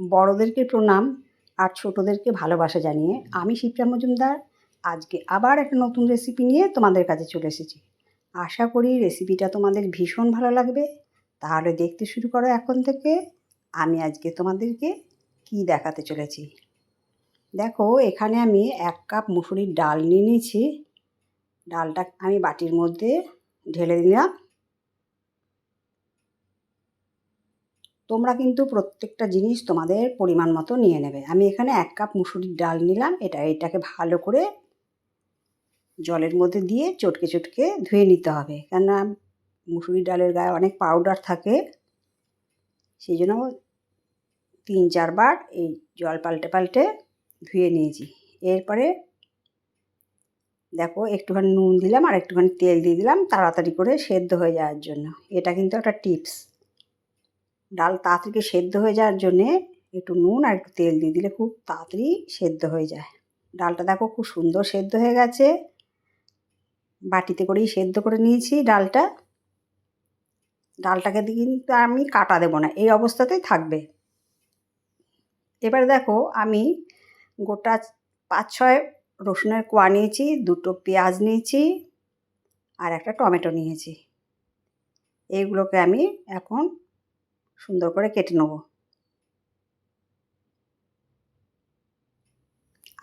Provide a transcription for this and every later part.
বড়োদেরকে প্রণাম আর ছোটোদেরকে ভালোবাসা জানিয়ে আমি শিপ্রা মজুমদার। আজকে আবার একটা নতুন রেসিপি নিয়ে তোমাদের কাছে চলে এসেছি। আশা করি রেসিপিটা তোমাদের ভীষণ ভালো লাগবে। তাহলে দেখতে শুরু করো এখন থেকে। আমি আজকে তোমাদেরকে কি দেখাতে চলেছি? দেখো, এখানে আমি এক কাপ মুসুরির ডাল নিয়ে নিয়েছি। ডালটা আমি বাটির মধ্যে ঢেলে দিলাম। তোমরা কিন্তু প্রত্যেকটা জিনিস তোমাদের পরিমাণ মতো নিয়ে নেবে। আমি এখানে এক কাপ মুসুরির ডাল নিলাম, এটা, এটাকে ভালো করে জলের মধ্যে দিয়ে চটকে চটকে ধুয়ে নিতে হবে। কেননা মুসুরির ডালের গায়ে অনেক পাউডার থাকে, সেই জন্য তিন, চারবার এই জল পাল্টে পাল্টে ধুয়ে নিয়েছি। এরপরে দেখো, একটুখানি নুন দিলাম আর একটুখানি তেল দিয়ে দিলাম, তাড়াতাড়ি করে সেদ্ধ হয়ে যাওয়ার জন্য। এটা কিন্তু একটা টিপস ডাল তাড়াতাড়ি সেদ্ধ হয়ে যাওয়ার জন্যে একটু নুন আর একটু তেল দিয়ে দিলে খুব তাড়াতাড়ি সেদ্ধ হয়ে যায়। ডালটা দেখো খুব সুন্দর সেদ্ধ হয়ে গেছে। বাটিতে করেই সেদ্ধ করে নিয়েছি ডালটা। ডালটাকে কিন্তু আমি কাটা দেবো না, এই অবস্থাতেই থাকবে। এবার দেখো আমি গোটা পাঁচ ছয় রসুনের কোয়া নিয়েছি, দুটো পেঁয়াজ নিয়েছি আর একটা টমেটো নিয়েছি। এইগুলোকে আমি এখন সুন্দর করে কেটে নেব।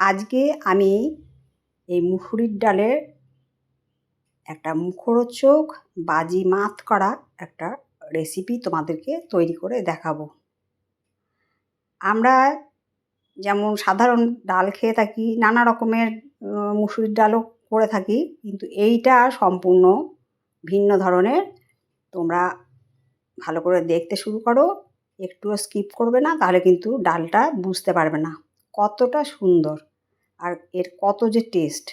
আজকে আমি এই মুসুরির ডালের একটা মুখরোচক বাজি মাত করা একটা রেসিপি তোমাদেরকে তৈরি করে দেখাবো। আমরা যেমন সাধারণ ডাল খেয়ে থাকি, নানা রকমের মুসুরির ডালও করে থাকি, কিন্তু এইটা সম্পূর্ণ ভিন্ন ধরনের। তোমরা ভালো করে দেখতে শুরু করো। একটুও স্কিপ করবে না, তাহলে কিন্তু ডালটা বুঝতে পারবে না। কতটা সুন্দর আর এর কত যে টেস্ট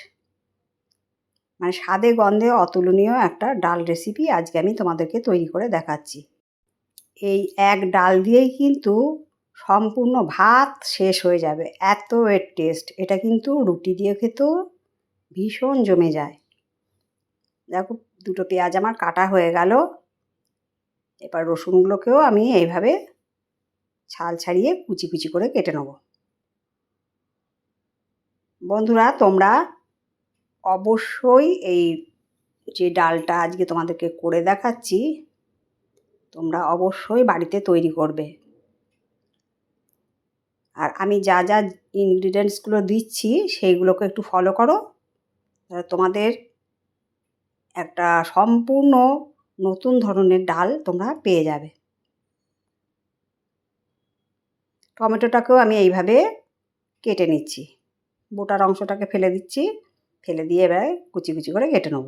মানে স্বাদে গন্ধে অতুলনীয় একটা ডাল রেসিপি আজকে আমি তোমাদেরকে তৈরি করে দেখাচ্ছি। এই এক ডাল দিয়েই কিন্তু সম্পূর্ণ ভাত শেষ হয়ে যাবে। এত এর টেস্ট এটা কিন্তু রুটি দিয়ে খেতেও ভীষণ জমে যায়। দেখো, দুটো পেঁয়াজ আমার কাটা হয়ে গেল। এবার রসুনগুলোকেও আমি এইভাবে ছাল ছাড়িয়ে কুচি কুচি করে কেটে নেব। বন্ধুরা, তোমরা অবশ্যই এই যে ডালটা আজকে তোমাদেরকে করে দেখাচ্ছি, তোমরা অবশ্যই বাড়িতে তৈরি করবে। আর আমি যা যা ইনগ্রিডিয়েন্টসগুলো দিচ্ছি, সেইগুলোকে একটু ফলো করো। তোমাদের একটা সম্পূর্ণ নতুন ধরনের ডাল তোমরা পেয়ে যাবে। টমেটোটাকেও আমি এইভাবে কেটে নিচ্ছি। বোটার অংশটাকে ফেলে দিচ্ছি, ফেলে দিয়ে এবার কুচি কুচি করে কেটে নেব।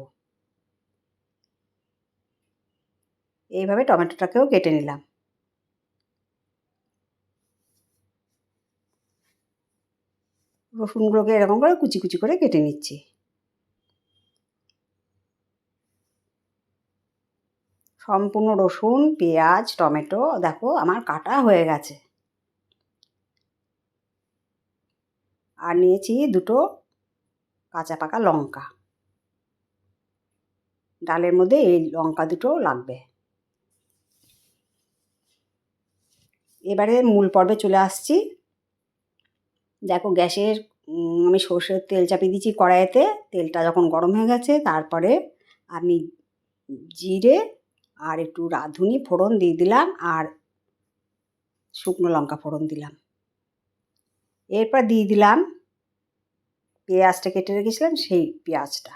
এইভাবে টমেটোটাকেও কেটে নিলাম। রসুনগুলোকে এরকম করে কুচি কুচি করে কেটে নিচ্ছি। সম্পূর্ণ রসুন, পেঁয়াজ, টমেটো, দেখো আমার কাটা হয়ে গেছে। আর নিয়েছি দুটো কাঁচা পাকা লঙ্কা। ডালের মধ্যে এই লঙ্কা দুটো লাগবে। এবারে মূল পর্বে চলে আসছি। দেখো গ্যাসের আমি সর্ষের তেল চাপিয়ে দিয়েছি কড়াইতে। তেলটা যখন গরম হয়ে গেছে, তারপরে আমি জিরে আর একটু রাঁধুনি ফোড়ন দিয়ে দিলাম আর শুকনো লঙ্কা ফোড়ন দিলাম। এরপর দিয়ে দিলাম পেঁয়াজটা কেটে রেখেছিলাম সেই পেঁয়াজটা।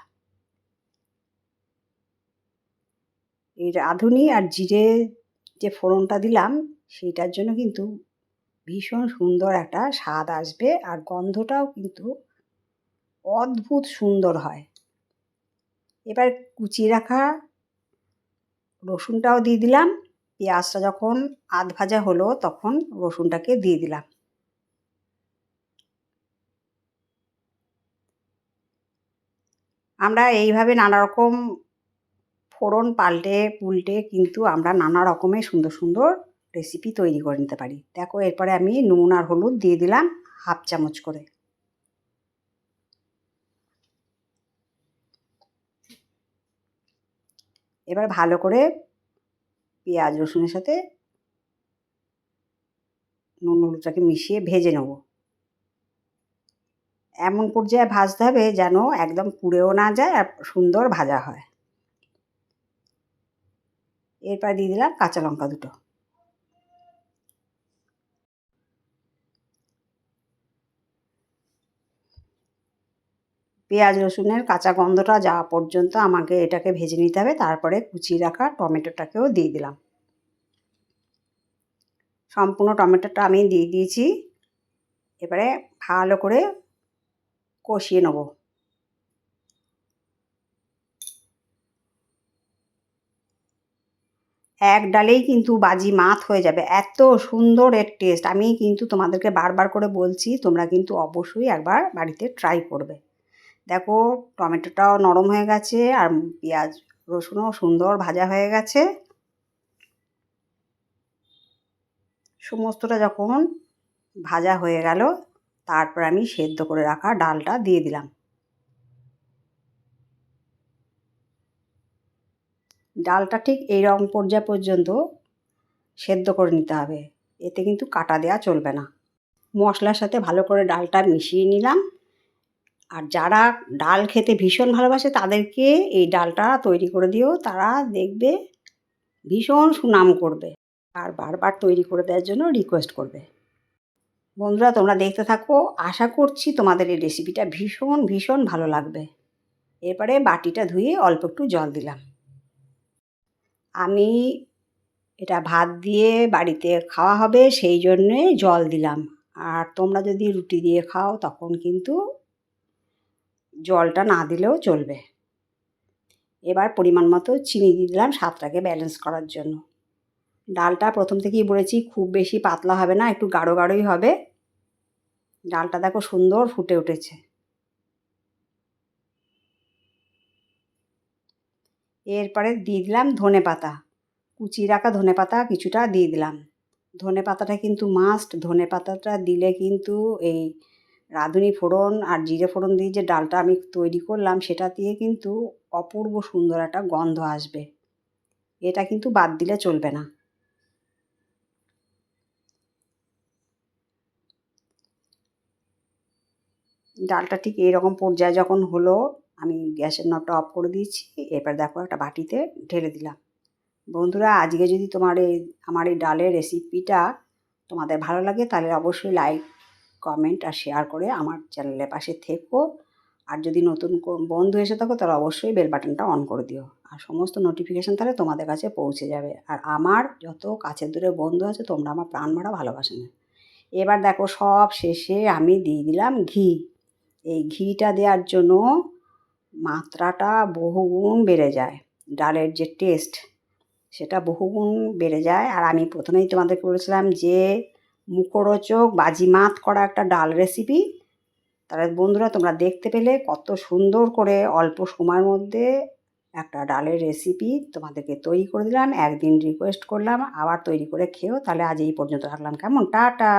এই রাঁধুনি আর জিরে যে ফোড়নটা দিলাম সেইটার জন্য কিন্তু ভীষণ সুন্দর একটা স্বাদ আসবে আর গন্ধটাও কিন্তু অদ্ভুত সুন্দর হয়। এবার কুচিয়ে রাখা রসুনটাও দিয়ে দিলাম। পেঁয়াজটা যখন আধ ভাজা হলো তখন রসুনটাকে দিয়ে দিলাম। আমরা এইভাবে নানা রকম ফোড়ন পাল্টে পুল্টে কিন্তু আমরা নানা রকমের সুন্দর সুন্দর রেসিপি তৈরি করে নিতে পারি। দেখো, এরপরে আমি নুন আর হলুদ দিয়ে দিলাম, হাফ চামচ করে। এবার ভালো করে পেঁয়াজ, রসুনের সাথে নুন, হলুদটাকে মিশিয়ে ভেজে নেব। এমন পর্যায়ে ভাজতে হবে যেন একদম পুড়েও না যায় আর সুন্দর ভাজা হয়। এরপর দিয়ে দিলাম কাঁচা লঙ্কা দুটো। পেঁয়াজ, রসুনের কাঁচা গন্ধটা যাওয়া পর্যন্ত আমাকে এটাকে ভেজে নিতে হবে। তারপরে কুচিয়ে রাখা টমেটোটাকেও দিয়ে দিলাম। সম্পূর্ণ টমেটোটা আমি দিয়ে দিয়েছি। এবারে ভালো করে কষিয়ে নেব। এক ডালেই কিন্তু বাজি মাত হয়ে যাবে। এত সুন্দর এর টেস্ট আমি কিন্তু তোমাদেরকে বারবার করে বলছি, তোমরা কিন্তু অবশ্যই একবার বাড়িতে ট্রাই করবে। দেখো টমেটোটাও নরম হয়ে গেছে আর পেঁয়াজ রসুনও সুন্দর ভাজা হয়ে গেছে। সমস্তটা যখন ভাজা হয়ে গেল, তারপর আমি সেদ্ধ করে রাখা ডালটা দিয়ে দিলাম। ডালটা ঠিক এই রকম পর্যায় পর্যন্ত সেদ্ধ করে নিতে হবে। এতে কিন্তু কাটা দেওয়া চলবে না। মশলার সাথে ভালো করে ডালটা মিশিয়ে নিলাম। আর যারা ডাল খেতে ভীষণ ভালোবাসে তাদেরকে এই ডালটা তৈরি করে দিও। তারা দেখবে ভীষণ সুনাম করবে আর বারবার তৈরি করে দেওয়ার জন্য রিকোয়েস্ট করবে। বন্ধুরা, তোমরা দেখতে থাকো। আশা করছি তোমাদের এই রেসিপিটা ভীষণ ভীষণ ভালো লাগবে। এরপরে বাটিটা ধুয়ে অল্প একটু জল দিলাম। আমি এটা ভাত দিয়ে বাড়িতে খাওয়া হবে, সেই জন্যে জল দিলাম। আর তোমরা যদি রুটি দিয়ে খাও, তখন কিন্তু জলটা না দিলেও চলবে। এবার পরিমাণ মতো চিনি দিয়ে দিলাম স্বাদটাকে ব্যালেন্স করার জন্য। ডালটা প্রথম থেকেই বলেছি খুব বেশি পাতলা হবে না, একটু গাঢ় গাঢ়ই হবে। ডালটা দেখো সুন্দর ফুটে উঠেছে। এরপরে দিয়ে দিলাম ধনে পাতা। কুচিয়ে রাখা ধনে পাতা কিছুটা দিয়ে দিলাম। ধনে পাতাটা কিন্তু মাস্ট ধনে পাতাটা দিলে কিন্তু এই রাঁধুনি ফোড়ন আর জিরে ফোড়ন দিয়ে যে ডালটা আমি তৈরি করলাম, সেটা দিয়ে কিন্তু অপূর্ব সুন্দর একটা গন্ধ আসবে। এটা কিন্তু বাদ দিলে চলবে না। ডালটা ঠিক এইরকম পর্যায়ে যখন হলো, আমি গ্যাসের নবটা অফ করে দিয়েছি এবার দেখো একটা বাটিতে ঢেলে দিলাম। বন্ধুরা, আজকে যদি তোমার এই, আমার এই ডালের রেসিপিটা তোমাদের ভালো লাগে, তাহলে অবশ্যই লাইক কমেন্ট আর শেয়ার করে আমার চ্যানেলের পাশে থেকো। আর যদি নতুন বন্ধু এসে থাকো, তাহলে অবশ্যই বেল বাটনটা অন করে দিও। আর সমস্ত নোটিফিকেশান তাহলে তোমাদের কাছে পৌঁছে যাবে। আর আমার যত কাছের দূরে বন্ধু আছে, তোমরা আমার প্রাণ ভরা ভালোবাসে না। এবার দেখো, সব শেষে আমি দিয়ে দিলাম ঘি। এই ঘিটা দেওয়ার জন্য মাত্রাটা বহুগুণ বেড়ে যায়। ডালের যে টেস্ট সেটা বহুগুণ বেড়ে যায়। আর আমি প্রথমেই তোমাদেরকে বলেছিলাম যে মুখরোচক বাজিমাত করা একটা ডাল রেসিপি তাহলে বন্ধুরা, তোমরা দেখতে পেলে কত সুন্দর করে অল্প সময়ের মধ্যে একটা ডালের রেসিপি তোমাদেরকে তৈরি করে দিলাম। একদিন রিকোয়েস্ট করলাম, আবার তৈরি করে খেয়েও তাহলে আজ এই পর্যন্ত রাখলাম। কেমন? টাটা!